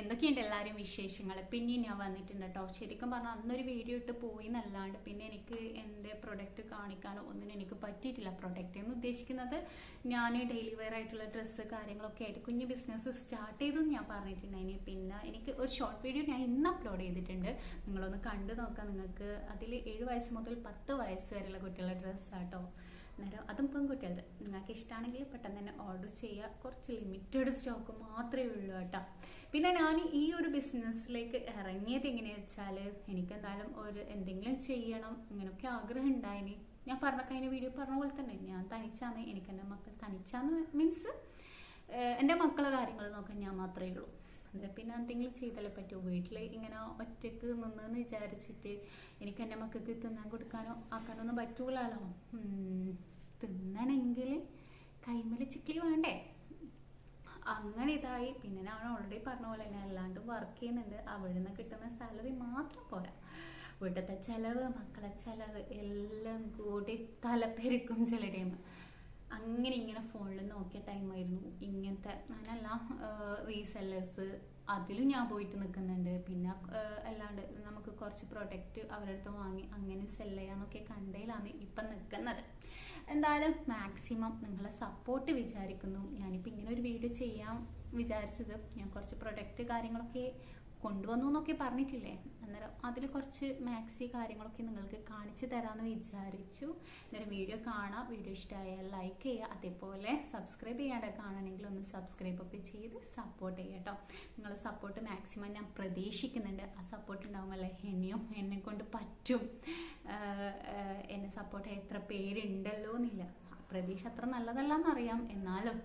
എന്തൊക്കെയുണ്ട് എല്ലാവരും വിശേഷങ്ങൾ പിന്നെയും ഞാൻ വന്നിട്ടുണ്ട് കേട്ടോ ശരിക്കും പറഞ്ഞാൽ അന്നൊരു വീഡിയോ ഇട്ട് പോയി എന്നല്ലാണ്ട് പിന്നെ എനിക്ക് എന്റെ പ്രൊഡക്റ്റ് കാണിക്കാനോ ഒന്നിനും എനിക്ക് പറ്റിയിട്ടില്ല. പ്രൊഡക്റ്റ് എന്ന് ഉദ്ദേശിക്കുന്നത് ഞാൻ ഡെയിലി വെയർ ആയിട്ടുള്ള ഡ്രസ്സ് കാര്യങ്ങളൊക്കെ ആയിട്ട് കുഞ്ഞു ബിസിനസ് സ്റ്റാർട്ട് ചെയ്തെന്ന് ഞാൻ പറഞ്ഞിട്ടുണ്ടായിന് പിന്നെ എനിക്ക് ഒരു ഷോർട്ട് വീഡിയോ ഞാൻ ഇന്ന് അപ്ലോഡ് ചെയ്തിട്ടുണ്ട്. നിങ്ങളൊന്ന് കണ്ടു നോക്കാം. നിങ്ങൾക്ക് അതിൽ ഏഴ് വയസ്സ് മുതൽ പത്ത് വയസ്സ് വരെയുള്ള കുട്ടികളുടെ ഡ്രസ്സാട്ടോ അന്നേരം അതും പെൺകുട്ടികളത് നിങ്ങൾക്ക് ഇഷ്ടമാണെങ്കിൽ പെട്ടെന്ന് തന്നെ ഓർഡർ ചെയ്യുക കുറച്ച് ലിമിറ്റഡ് സ്റ്റോക്ക് മാത്രമേ ഉള്ളൂ കേട്ടോ. പിന്നെ ഞാൻ ഈ ഒരു ബിസിനസ്സിലേക്ക് ഇറങ്ങിയത് എങ്ങനെയാ വെച്ചാൽ എനിക്ക് എന്തായാലും ഒരു എന്തെങ്കിലും ചെയ്യണം ഇങ്ങനെയൊക്കെ ആഗ്രഹം ഉണ്ടായിന്. ഞാൻ പറഞ്ഞ കഴിഞ്ഞ വീഡിയോ പറഞ്ഞ പോലെ തന്നെ ഞാൻ തനിച്ചാന്ന് എനിക്ക് എന്റെ മക്കൾ തനിച്ചാന്ന് മീൻസ് എന്റെ മക്കളെ കാര്യങ്ങൾ നോക്കാൻ ഞാൻ മാത്രമേ ഉള്ളൂ. അന്നേരം പിന്നെ എന്തെങ്കിലും ചെയ്താലേ പറ്റൂ. വീട്ടിൽ ഇങ്ങനെ ഒറ്റയ്ക്ക് നിന്നെന്ന് വിചാരിച്ചിട്ട് എനിക്ക് എന്റെ മക്കൾക്ക് തിന്നാൻ കൊടുക്കാനോ ആക്കാനോ ഒന്നും പറ്റൂലല്ലോ തിന്നണമെങ്കിൽ കൈമല ചിക്കിലി വേണ്ടേ? അങ്ങനെ ഇതായി. പിന്നെ ഞാൻ ഓൾറെഡി പറഞ്ഞ പോലെ തന്നെ അല്ലാണ്ടും വർക്ക് ചെയ്യുന്നുണ്ട്. അവിടെ നിന്ന് കിട്ടുന്ന സാലറി മാത്രം പോരാ. വീട്ടിലത്തെ ചെലവ് മക്കളെ ചെലവ് എല്ലാം കൂടി തലപ്പെരിക്കും ചില ടൈം അങ്ങനെ ഇങ്ങനെ ഫോണിൽ നോക്കിയ ടൈമായിരുന്നു ഇങ്ങനത്തെ ഞാനല്ല റീസെല്ലേഴ്സ് അതിലും ഞാൻ പോയിട്ട് നിൽക്കുന്നുണ്ട് പിന്നെ അല്ലാണ്ട് നമുക്ക് കുറച്ച് പ്രൊഡക്റ്റ് അവരുടെ വാങ്ങി അങ്ങനെ സെല്ല് ചെയ്യാന്നൊക്കെ കണ്ടയിലാണ് ഇപ്പം നിൽക്കുന്നത് എന്തായാലും മാക്സിമം നിങ്ങളെ സപ്പോർട്ട് വിചാരിക്കുന്നു. ഞാനിപ്പോൾ ഇങ്ങനെ ഒരു വീഡിയോ ചെയ്യാം വിചാരിച്ചത്. ഞാൻ കുറച്ച് പ്രൊഡക്റ്റ് കാര്യങ്ങളൊക്കെ കൊണ്ടുവന്നു എന്നൊക്കെ പറഞ്ഞിട്ടില്ലേ? അന്നേരം അതിൽ കുറച്ച് മാക്സി കാര്യങ്ങളൊക്കെ നിങ്ങൾക്ക് കാണിച്ചു തരാമെന്ന് വിചാരിച്ചു. അന്നേരം വീഡിയോ കാണാം. വീഡിയോ ഇഷ്ടമായാൽ ലൈക്ക് ചെയ്യുക. അതേപോലെ സബ്സ്ക്രൈബ് ചെയ്യാണ്ട് കാണണമെങ്കിൽ ഒന്ന് സബ്സ്ക്രൈബ് ഒക്കെ ചെയ്ത് സപ്പോർട്ട് ചെയ്യുക കേട്ടോ നിങ്ങളെ സപ്പോർട്ട് മാക്സിമം ഞാൻ പ്രതീക്ഷിക്കുന്നുണ്ട്. ആ സപ്പോർട്ട് ഉണ്ടാവുമല്ലേ എന്നെയും എന്നെ കൊണ്ട് പറ്റും. എന്നെ സപ്പോർട്ട് എത്ര പേരുണ്ടല്ലോ എന്നില്ല പ്രതീക്ഷ അത്ര നല്ലതല്ല എന്നറിയാം എന്നാലും